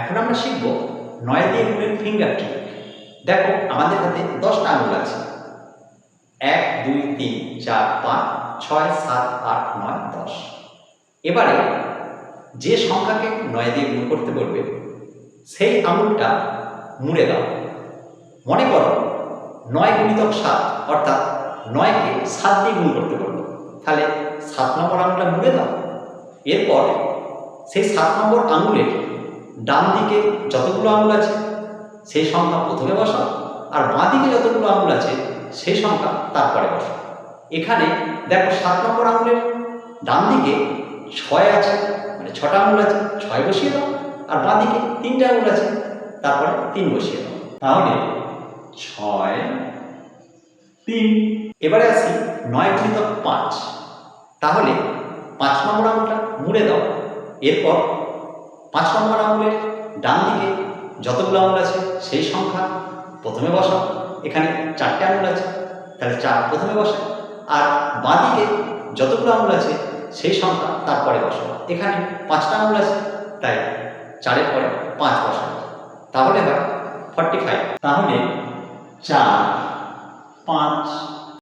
এখন আমরা শিখব নয় দিয়ে গুণের ফিঙ্গার ট্রিক দেখো, আমাদের হাতে দশটা আঙুল আছে। এক, দুই, তিন, চার, পাঁচ, ছয়, সাত, আট, নয়, দশ। এবারে যে সংখ্যাকে নয় দিয়ে গুণ করতে বলবে, সেই আঙুলটা মুড়ে দাও। মনে করো, নয় গুণিতক সাত, অর্থাৎ নয়কে সাত দিয়ে গুণ করতে বলব। তাহলে সাত নম্বর আঙুলটা মুড়ে দাও। এরপর সেই সাত নম্বর আঙুলের ডান দিকে যতগুলো আঙুল আছে, সেই সংখ্যা প্রথমে বসাও, আর বাঁ দিকে যতগুলো আঙুল আছে, সেই সংখ্যা তারপরে বসাও। এখানে দেখো সাত নম্বর আঙুলের ডান দিকে ছয় আছে মানে ছটা আঙুল আছে, ছয় বসিয়ে দাও, আর বাঁ দিকে তিনটে আঙুল আছে, তারপরে তিন বসিয়ে দাও। তাহলে ছয়, তিন, এবারে আসি নয় গুণিতক পাঁচ। তাহলে পাঁচ নম্বর আঙুলটা মুড়ে দাও, এরপর পাঁচ নম্বর আঙুলের ডান দিকে যতগুলো আঙুল আছে সেই সংখ্যা প্রথমে বসাও। এখানে চারটে আঙুল আছে, তাহলে চার প্রথমে বসাও আর বাঁ দিকে যতগুলো আঙুল আছে সেই সংখ্যা তারপরে বসাও। এখানে পাঁচটা আঙুল আছে, তাই চারের পরে পাঁচ বসাও। তাহলে হয় ফর্টি ফাইভ তাহলে চার, পাঁচ